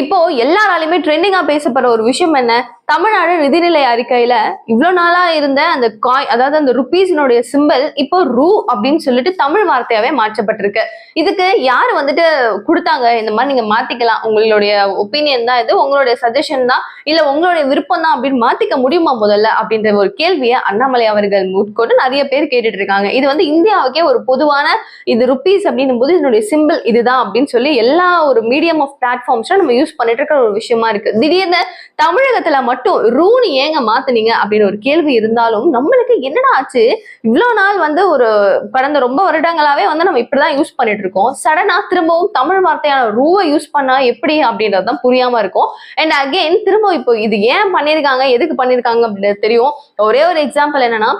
இப்போ எல்லாராலையுமே ட்ரெண்டிங்கா பேசப்படுற ஒரு விஷயம் என்ன? தமிழ்நாடு நிதிநிலை அறிக்கையில இவ்வளவு நாளா இருந்த அந்த காய் அதாவது அந்த ருபீஸினுடைய சிம்பிள் இப்போ ரூ அப்படின்னு சொல்லிட்டு தமிழ் வார்த்தையாவே மாற்றப்பட்டிருக்கு. இதுக்கு யாரு வந்துட்டு கொடுத்தாங்க? இந்த மாதிரி நீங்க மாத்திக்கலாம். உங்களுடைய ஒப்பீனியன் தான் இது. உங்களுடைய சஜஷன் தான். இல்ல உங்களுடைய விருப்பம் தான் அப்படின்னு மாத்திக்க முடியுமா முதல்ல அப்படின்ற ஒரு கேள்வியை அண்ணாமலை அவர்கள் முட்கொண்டு நிறைய பேர் கேட்டுட்டு இருக்காங்க. இது வந்து இந்தியாவுக்கே ஒரு பொதுவான இது ருபீஸ் அப்படின்னும் போது இதனுடைய சிம்பிள் இதுதான் அப்படின்னு சொல்லி எல்லா ஒரு மீடியம் ஆஃப் பிளாட்ஃபார்ம்ஸ்ல நம்ம யூஸ் பண்ணிட்டு இருக்கிற ஒரு விஷயமா இருக்கு. திடீர்னு தமிழகத்துல மட்டும் மட்டும் ரூனு ஏங்க மாத்துனீங்க அப்படின்னு ஒரு கேள்வி இருந்தாலும் நம்மளுக்கு என்னடா ஆச்சு? இவ்வளவு நாள் வந்து ஒரு கடந்த ரொம்ப வருடங்களாவே வந்து நம்ம இப்படிதான் யூஸ் பண்ணிட்டு இருக்கோம். சடனா திரும்பவும் தமிழ் வார்த்தையான ரூவை யூஸ் பண்ணா எப்படி அப்படின்றது தான் புரியாம இருக்கும். அண்ட் அகெயின் திரும்ப இப்போ இது ஏன் பண்ணிருக்காங்க எதுக்கு பண்ணிருக்காங்க அப்படின்றது தெரியும். ஒரே ஒரு எக்ஸாம்பிள் என்னன்னா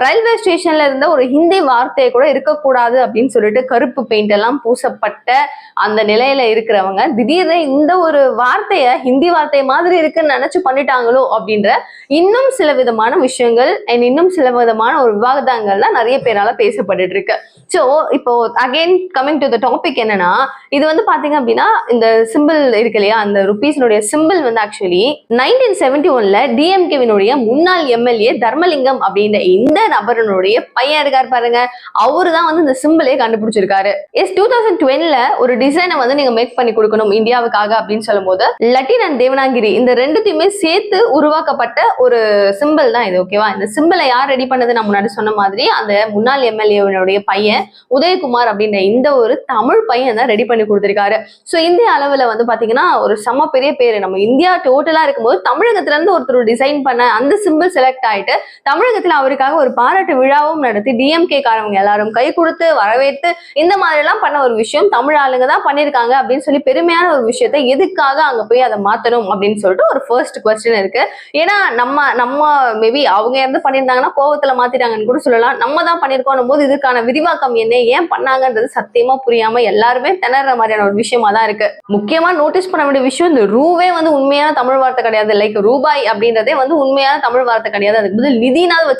ரயில்வே ஸ்டேஷன்ல இருந்த ஒரு ஹிந்தி வார்த்தையை கூட இருக்கக்கூடாது அப்படின்னு சொல்லிட்டு கருப்பு பெயிண்ட் எல்லாம் பூசப்பட்ட அந்த நிலையில இருக்கிறவங்க திடீர்னு இந்த ஒரு வார்த்தைய ஹிந்தி வார்த்தை மாதிரி இருக்குன்னு நினைச்சு பண்ணிட்டாங்களோ அப்படின்ற இன்னும் சில விதமான விஷயங்கள் அண்ட் இன்னும் சில விதமான ஒரு விவாதங்கள் தான் நிறைய பேரால பேசப்பட்டுட்டு இருக்கு. ஸோ இப்போ again coming to the topic என்னன்னா இது வந்து பாத்தீங்க அப்படின்னா இந்த சிம்பிள் இருக்கு இல்லையா அந்த ருபீஸ்னுடைய சிம்பிள் வந்து ஆக்சுவலி நைன்டீன் செவன்டி ஒன்ல டிஎம்கேவினுடைய முன்னாள் எம்எல்ஏ தர்மலிங்கம் அப்படின்ற இந்த நபரனுடைய பையன் இருக்காரு பாருங்க. அவரு தான் வந்து இந்த சிம்பிளே கண்டுபிடிச்சிருக்காரு. எஸ் டூ தௌசண்ட் டுவெல்ல ஒரு டிசைனை வந்து நீங்க மேக் பண்ணி கொடுக்கணும் இந்தியாவுக்காக அப்படின்னு சொல்லும் போது லட்டின் அண்ட் தேவனாகிரி இந்த ரெண்டுத்தையுமே சேர்த்து உருவாக்கப்பட்ட ஒரு சிம்பிள் தான் இது ஓகேவா இந்த சிம்பிளை யார் ரெடி பண்ணது? நான் முன்னாடி சொன்ன மாதிரி அந்த முன்னாள் எம்எல்ஏனுடைய பையன் உதயகுமார் அப்படின்ற இந்த ஒரு தமிழ் பையன் தான் ரெடி பண்ணி கொடுத்திருக்காரு. ஸோ இந்திய அளவுல வந்து பாத்தீங்கன்னா ஒரு செம பெரிய பேரு. நம்ம இந்தியா டோட்டலா இருக்கும்போது தமிழகத்துல இருந்து ஒருத்தர் டிசைன் பண்ண அந்த சிம்பிள் செலக்ட் ஆயிட்டு தமிழகத்துல அவருக்காக ஒரு பாராட்டு விழாவும் நடத்தி டிஎம்கே காரவங்க எல்லாரும் கை கொடுத்து வரவேற்று இந்த மாதிரி எல்லாம் பண்ண ஒரு விஷயம் தமிழ் ஆளுங்க தான் பண்ணிருக்காங்க அப்படின்னு சொல்லி பெருமையான ஒரு விஷயத்தை எதுக்காக அங்க போய் அதை மாத்தணும் அப்படின்னு சொல்லிட்டு ஒரு ஃபர்ஸ்ட் கொஸ்டின் இருக்கு. ஏன்னா நம்ம நம்ம மேபி அவங்க இருந்து பண்ணியிருந்தாங்கன்னா கோவத்துல மாத்திட்டாங்கன்னு கூட சொல்லலாம். நம்ம தான் பண்ணிருக்கோம் போது இதுக்கான விரிவாக்கம் என்ன ஏன் பண்ணாங்கன்றது சத்தியமா புரியாம எல்லாருமே திணற மாதிரியான ஒரு விஷயமா தான் இருக்கு. முக்கியமா நோட்டீஸ் பண்ண வேண்டிய விஷயம் இந்த ரூவே வந்து உண்மையான தமிழ் வார்த்தை கிடையாது. லைக் ரூபாய் அப்படின்றதே வந்து உண்மையான தமிழ் வார்த்தை கிடையாது. அதுக்கு பதில் நிதினாவது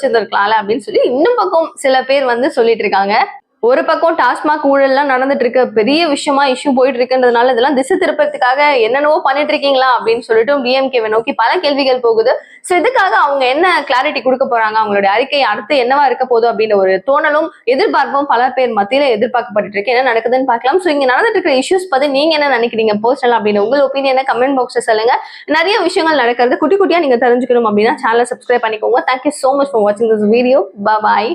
வச்சிருந்திருக்கலாம்ல அப்படின்னு சொல்லி இன்னும் பக்கம் சில பேர் வந்து சொல்லிட்டு இருக்காங்க. ஒரு பக்கம் டாஸ்மாக் ஊழல்லாம் நடந்துட்டு இருக்கு பெரிய விஷயமா இஷ்யூ போயிட்டு இருக்குன்றதுனால இதெல்லாம் திசை திருப்பத்துக்காக என்னென்னவோ பண்ணிட்டு இருக்கீங்களா அப்படின்னு சொல்லிட்டு டிஎம்கேவை நோக்கி பல கேள்விகள் போகுது. ஸோ இதுக்காக அவங்க என்ன கிளாரிட்டி கொடுக்க போறாங்க? அவங்களுடைய அறிக்கை அடுத்து என்னவா இருக்க போதும் அப்படின்ற ஒரு தோணலும் எதிர்பார்ப்பும் பல பேர் மத்தியில எதிர்பார்க்கப்பட்டு இருக்கு என்ன நடக்குதுன்னு பார்க்கலாம். ஸோ இங்க நடந்துட்டு இருக்கிற இஷ்யூஸ் பத்தி நீங்க என்ன நினைக்கிறீங்க? பர்சனல் அப்படின்னு உங்கள் ஒப்பீனியனை கமெண்ட் பாக்ஸ்ல சொல்லுங்க. நிறைய விஷயங்கள் நடக்கிறது. குட்டி குட்டியா நீங்க தெரிஞ்சுக்கணும் அப்படின்னா சேனலை சப்ஸ்கிரைப் பண்ணிக்கோங்க. Thank you so much for வாட்சிங் திஸ் வீடியோ பாய்